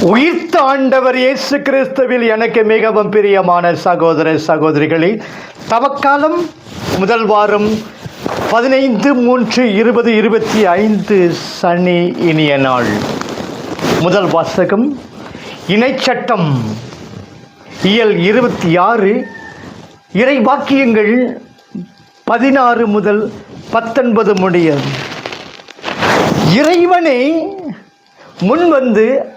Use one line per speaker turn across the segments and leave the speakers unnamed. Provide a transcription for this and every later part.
உயிர்த்த ஆண்டவர் இயேசு கிறிஸ்துவில் எனக்கு மிகவும் பிரியமான சகோதர சகோதரிகளே தவக்காலம் முதல் வாரம் பதினைந்து மூன்று இருபது இருபத்தி ஐந்து சனி இனிய நாள். முதல் வாசகம் இணைச்சட்டம் இயல் இருபத்தி ஆறு இறை வாக்கியங்கள் பதினாறு முதல் பத்தொன்பது முடிய. முன் முன்வந்து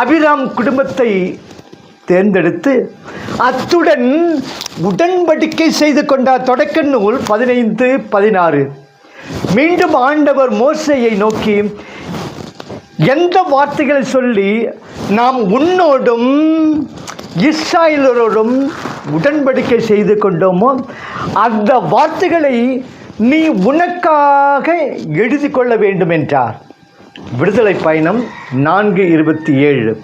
அபிராம் குடும்பத்தை தேர்ந்தெடுத்து அத்துடன் உடன்படிக்கை செய்து கொண்டார். தொடக்க நூல் பதினைந்து பதினாறு. மீண்டும் ஆண்டவர் மோசையை நோக்கி எந்த வார்த்தைகளை சொல்லி நாம் உன்னோடும் இஸ்ராயலரோடும் உடன்படிக்கை செய்து கொண்டோமோ அந்த வார்த்தைகளை நீ உனக்காக எழுதி கொள்ள வேண்டும் என்றார் விடுதலை பயணம் நான்கு இருபத்தி ஏழு.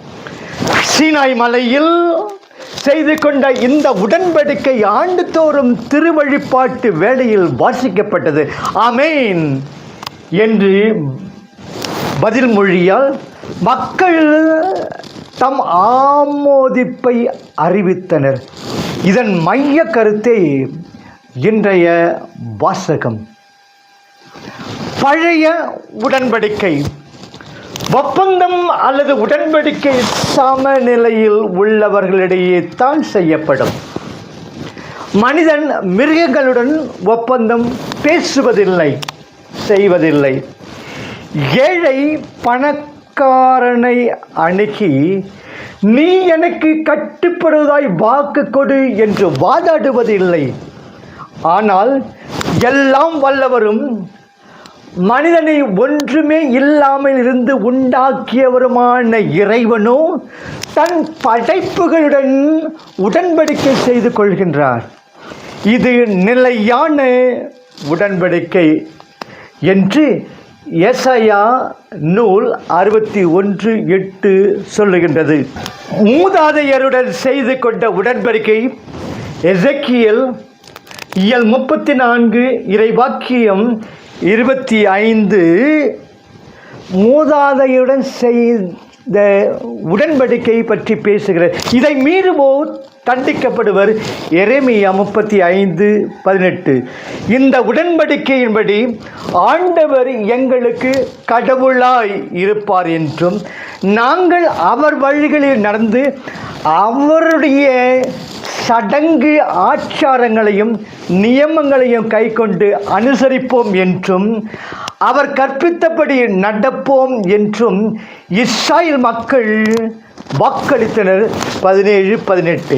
சீனாய் மலையில் செய்து கொண்ட இந்த உடன்படிக்கை ஆண்டுதோறும் திருவழிப்பாட்டு வேளையில் வாசிக்கப்பட்டது. அமேன் என்று பதில் மொழியால் மக்கள் தம் ஆமோதிப்பை அறிவித்தனர். இதன் மைய கருத்தை இன்றைய வாசகம். பழைய உடன்படிக்கை. ஒப்பந்தம் அல்லது உடன்படிக்கை சமநிலையில் உள்ளவர்களிடையே தான் செய்யப்படும். மனிதன் மிருகங்களுடன் ஒப்பந்தம் பேசுவதில்லை செய்வதில்லை. ஏழை பணக்காரனை அணுகி நீ எனக்கு கட்டுப்படுவதாய் வாக்கு கொடு என்று வாதாடுவதில்லை. ஆனால் எல்லாம் வல்லவரும் மனிதனை ஒன்றுமே இல்லாமல் இருந்து உண்டாக்கியவருமான இறைவனோ தன் படைப்புகளுடன் உடன்படிக்கை செய்து கொள்கின்றார். இது நிலையான உடன்படிக்கை என்று எசையா நூல் அறுபத்தி ஒன்று எட்டு சொல்லுகின்றது. மூதாதையருடன் செய்து கொண்ட உடன்படிக்கை எசக்கியல் இயல் முப்பத்தி நான்கு இறைவாக்கியம் இருபத்தி ஐந்து மூதாதையுடன் செய்த உடன்படிக்கை பற்றி பேசுகிறார். இதை மீறுவோர் தண்டிக்கப்படுவர். எரேமியா முப்பத்தி ஐந்து பதினெட்டு. இந்த உடன்படிக்கையின்படி ஆண்டவர் எங்களுக்கு கடவுளாய் இருப்பார் என்றும் நாங்கள் அவர் வழிகளில் நடந்து அவருடைய சடங்கு ஆச்சாரங்களையும் நியமங்களையும் கைக்கொண்டு அனுசரிப்போம் என்றும் அவர் கற்பித்தபடி நடப்போம் என்றும் இஸ்ராயல் மக்கள் வாக்களித்தனர். பதினேழு பதினெட்டு.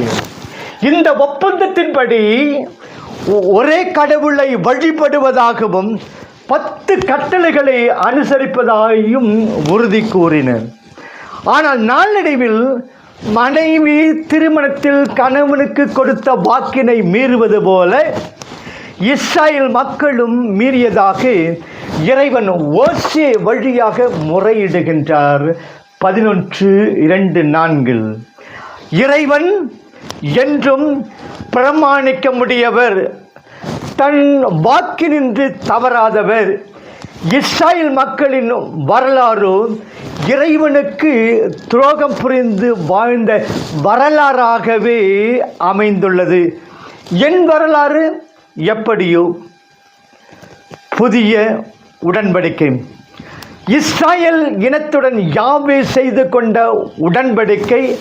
இந்த ஒப்பந்தத்தின்படி ஒரே கடவுளை வழிபடுவதாகவும் பத்து கட்டளைகளை அனுசரிப்பதாயும் உறுதி கூறினர். ஆனால் நாளடைவில் மனைவி திருமணத்தில் கணவனுக்கு கொடுத்த வாக்கினை மீறுவது போல இஸ்ராயல் மக்களும் மீறியதாக இறைவன் ஓசே வழியாக முறையிடுகின்றார். பதினொன்று இரண்டு நான்கில். இறைவன் என்றும் பிரமாணிக்க முடியவர். தன் வாக்கினின்று தவறாதவர். இஸ்ராயல் மக்களின் வரலாறு இறைவனுக்கு துரோகம் புரிந்து வாழ்ந்த வரலாறாகவே அமைந்துள்ளது. என் வரலாறு எப்படியோ? புதிய உடன்படிக்கை. இஸ்ராயல் இனத்துடன் யாவே செய்து கொண்ட உடன்படிக்கை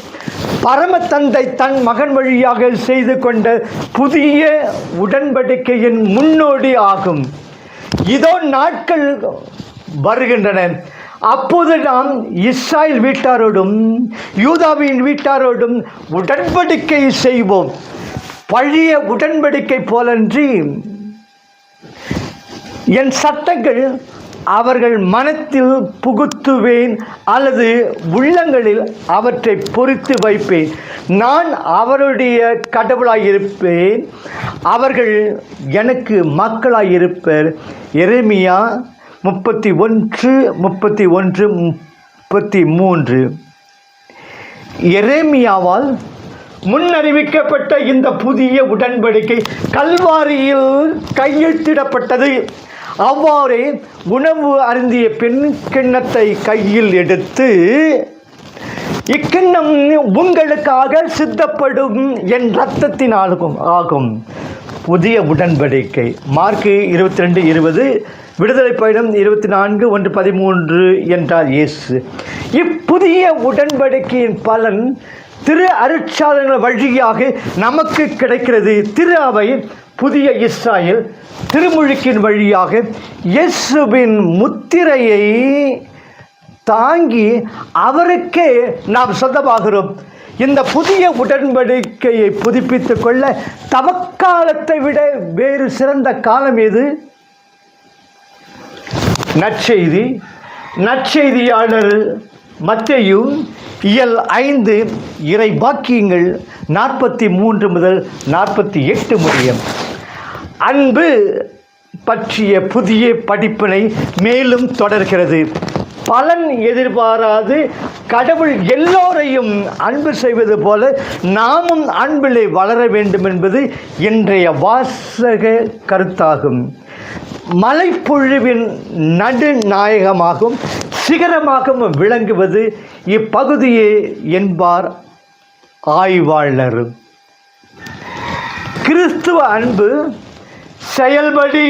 பரமத்தந்தை தன் மகன் வழியாக செய்து கொண்ட புதிய உடன்படிக்கையின் முன்னோடி ஆகும். இதோ நாட்கள் வருகின்றன. அப்போது நாம் இஸ்ராயல் வீட்டாரோடும் யூதாவின் வீட்டாரோடும் உடன்படிக்கை செய்வோம். பழைய உடன்படிக்கை போலன்றி என் சட்டங்கள் அவர்கள் மனத்தில் புகுத்துவேன் அல்லது உள்ளங்களில் அவற்றை பொறித்து வைப்பேன். நான் அவருடைய கடவுளாயிருப்பேன். அவர்கள் எனக்கு மக்களாயிருப்பர். எருமையா முப்பத்தி ஒன்று முப்பத்தி ஒன்று முப்பத்தி மூன்று. எரேமியாவால் முன்னறிவிக்கப்பட்ட இந்த புதிய உடன்படிக்கை கல்வாரியில் கையெழுத்திடப்பட்டது. அவ்வாறே உணவு அருந்திய பெண் கிண்ணத்தை கையில் எடுத்து இக்கிண்ணம் உங்களுக்காக சித்தப்படும் என் ரத்தத்தினாலும் ஆகும். புதிய உடன்படிக்கை. மார்க்கு இருபத்தி ரெண்டு இருபது. விடுதலை பயணம் இருபத்தி நான்கு ஒன்று பதிமூன்று என்றார் இயேசு. இப்புதிய உடன்படிக்கையின் பலன் திரு அருட்சாதனங்கள் வழியாக நமக்கு கிடைக்கிறது. திரு அவை புதிய இஸ்ராயல் திருமுழுக்கின் வழியாக இயேசுவின் முத்திரையை தாங்கி அவருக்கே நாம் சொந்தமாகிறோம். இந்த புதிய உடன்படிக்கையை புதுப்பித்துக் கொள்ள தவக்காலத்தை விட வேறு சிறந்த காலம் எது? நற்செய்தி. நற்செய்தியாளர் மத்தையும் இயல் ஐந்து இறை பாக்கியங்கள் நாற்பத்தி மூன்று முதல் நாற்பத்தி எட்டு முடியும். அன்பு பற்றிய புதிய படிப்பினை மேலும் தொடர்கிறது. பலன் எதிர்பாராது. கடவுள் எல்லோரையும் அன்பு செய்வது போல நாமும் அன்பிலே வளர வேண்டும் என்பது இன்றைய வாசக கருத்தாகும். மலைப்பொழிவின் நடுநாயகமாகவும் சிகரமாகவும் விளங்குவது இப்பகுதியே என்பார் ஆய்வாளர் கிறிஸ்துவ அன்பு செயல்படி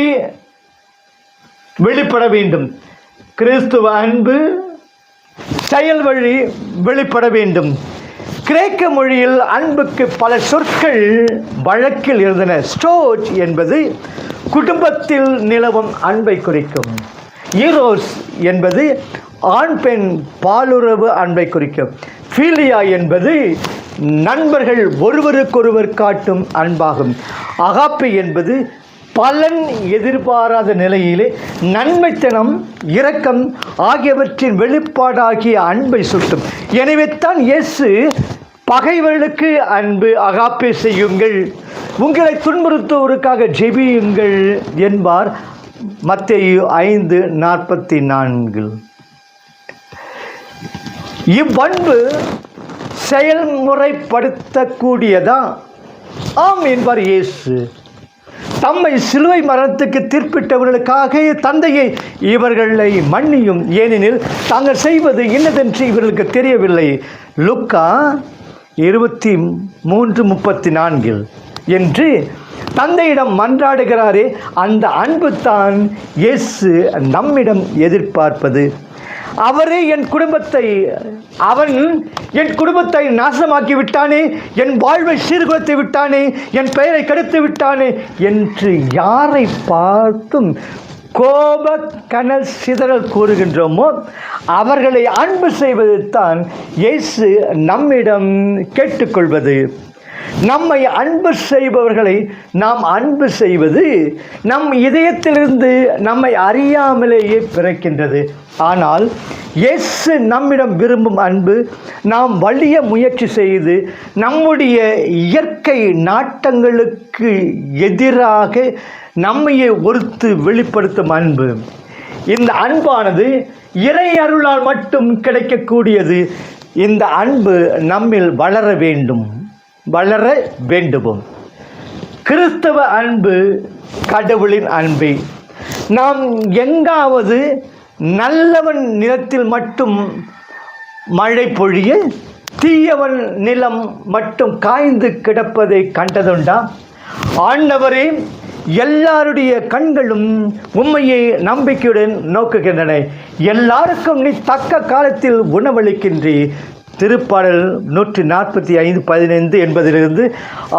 வெளிப்பட வேண்டும். கிறிஸ்துவ அன்பு செயல் வழி வெளிப்பட வேண்டும். கிரேக்க மொழியில் அன்புக்கு பல சொற்கள் வழக்கில் இருந்தன. ஸ்டோஜ் என்பது குடும்பத்தில் நிலவும் அன்பை குறிக்கும். ஈரோஸ் என்பது ஆண் பெண் பாலுறவு அன்பை குறிக்கும். ஃபீலியா என்பது நண்பர்கள் ஒருவருக்கொருவர் காட்டும் அன்பாகும். அகாப்பி என்பது பலன் எதிர்பாராத நிலையிலே நன்மைத்தனம் இரக்கம் ஆகியவற்றின் வெளிப்பாடாகிய அன்பை சுட்டும். எனவே தான் இயேசு பகைவர்களுக்கு அன்பு அகாப்பே செய்யுங்கள். உங்களை துன்புறுத்துவோருக்காக ஜெபியுங்கள் என்பார் மத்தேயு ஐந்து நாற்பத்தி நான்கு. இவ்வன்பு செயல்முறைப்படுத்தக்கூடியதா? ஆம் என்பார் இயேசு. தம்மை சிலுவை மரணத்துக்கு தீர்ப்பிட்டவர்களுக்காக தந்தையை இவர்களை மன்னியும். ஏனெனில் தாங்கள் செய்வது இன்னதென்று இவர்களுக்கு தெரியவில்லை. லுக்கா இருபத்தி மூன்று முப்பத்தி நான்கில். என்று தந்தையிடம் மன்றாடுகிறாரே அந்த அன்பு தான் இயேசு நம்மிடம் எதிர்பார்ப்பது. அவரே என் குடும்பத்தை அவன் என் குடும்பத்தை நாசமாக்கி விட்டானே என் வாழ்வை சீர்குலைத்து விட்டானே என் பெயரை கெடுத்து விட்டானே என்று யாரை பார்த்தும் கோப கனல் சிதறல் கூறுகின்றோமோ அவர்களை அன்பு செய்வது தான் இயேசு நம்மிடம் கேட்டுக்கொள்வது. நம்மை அன்பு செய்பவர்களை நாம் அன்பு செய்வது நம் இதயத்திலிருந்து நம்மை அறியாமலேயே பிறக்கின்றது. ஆனால் எஸ் நம்மிடம் விரும்பும் அன்பு நாம் வலிய முயற்சி செய்து நம்முடைய இயற்கை நாட்டங்களுக்கு எதிராக நம்மையே ஒருத்து வெளிப்படுத்தும் அன்பு. இந்த அன்பானது இறை அருளால் மட்டும் கிடைக்கக்கூடியது. இந்த அன்பு நம்மில் வளர வேண்டும். வளர வேண்டுவோம். கிறிஸ்தவ அன்பு கடவுளின் அன்பு. நாம் எங்காவது நல்லவன் நிலத்தில் மட்டும் மழை பொழிய தீயவன் நிலம் மட்டும் காய்ந்து கிடப்பதை கண்டதுண்டா? ஆண்டவரே எல்லாருடைய கண்களும் உண்மையை நம்பிக்கையுடன் நோக்குகின்றன. எல்லாருக்கும் நீ தக்க காலத்தில் உணவளிக்கின்றே திருப்பாடல் நூற்றி நாற்பத்தி ஐந்து பதினைந்து என்பதிலிருந்து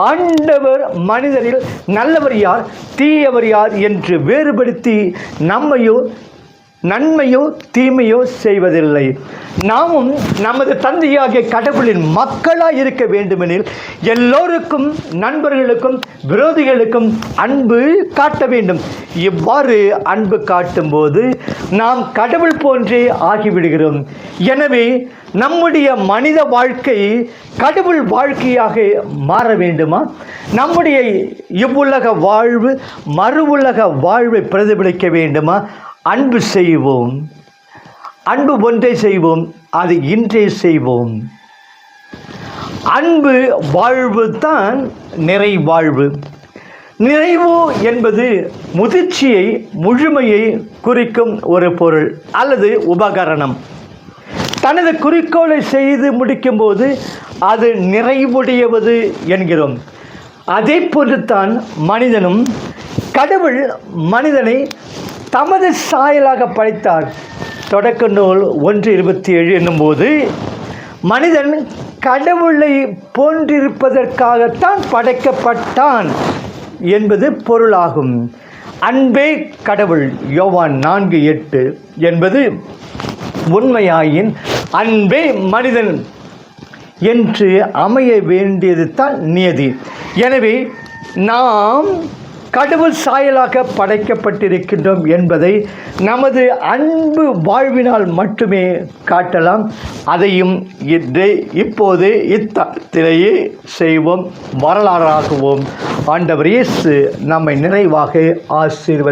ஆண்டவர் மனிதரில் நல்லவர் யார் தீயவர் யார் என்று வேறுபடுத்தி நம்மையோ நன்மையோ தீமையோ செய்வதில்லை. நாமும் நமது தந்தையாகிய கடவுளின் மக்களாக இருக்க வேண்டுமெனில் எல்லோருக்கும் நண்பர்களுக்கும் விரோதிகளுக்கும் அன்பு காட்ட வேண்டும். இவ்வாறு அன்பு காட்டும்போது நாம் கடவுள் போன்றே ஆகிவிடுகிறோம். எனவே நம்முடைய மனித வாழ்க்கை கடவுள் வாழ்க்கையாக மாற வேண்டுமா? நம்முடைய இவ்வுலக வாழ்வு மறு உலக வாழ்வை பிரதிபலிக்க வேண்டுமா? அன்பு செய்வோம். அன்பு ஒன்றை செய்வோம் அது இன்றே செய்வோம். அன்பு வாழ்வு தான் நிறை வாழ்வு. நிறைவு என்பது முதிர்ச்சியை முழுமையை குறிக்கும் ஒரு பொருள் அல்லது உபகரணம். தனது குறிக்கோளை செய்து முடிக்கும்போது அது நிறைவுடையவது என்கிறோம். அதே போன்று தான் மனிதனும் கடவுள் மனிதனை தமது சாயலாக படைத்தார். தொடக்க நூல் ஒன்று இருபத்தி ஏழு என்னும்போது மனிதன் கடவுளை போன்றிருப்பதற்காகத்தான் படைக்கப்பட்டான் என்பது பொருளாகும். அன்பே கடவுள் யோவான் நான்கு எட்டு என்பது உண்மையாயின் அன்பே மனிதன் என்று அமைய வேண்டியது தான் நியதி. எனவே நாம் கடவுள் சாயலாக படைக்கப்பட்டிருக்கின்றோம் என்பதை நமது அன்பு வாழ்வினால் மட்டுமே காட்டலாம். அதையும் இன்று இப்போது இத்தத்திலேயே செய்வோம். வரலாறாகுவோம் ஆண்டவர் இயேசு நம்மை நிறைவாக ஆசீர்வதி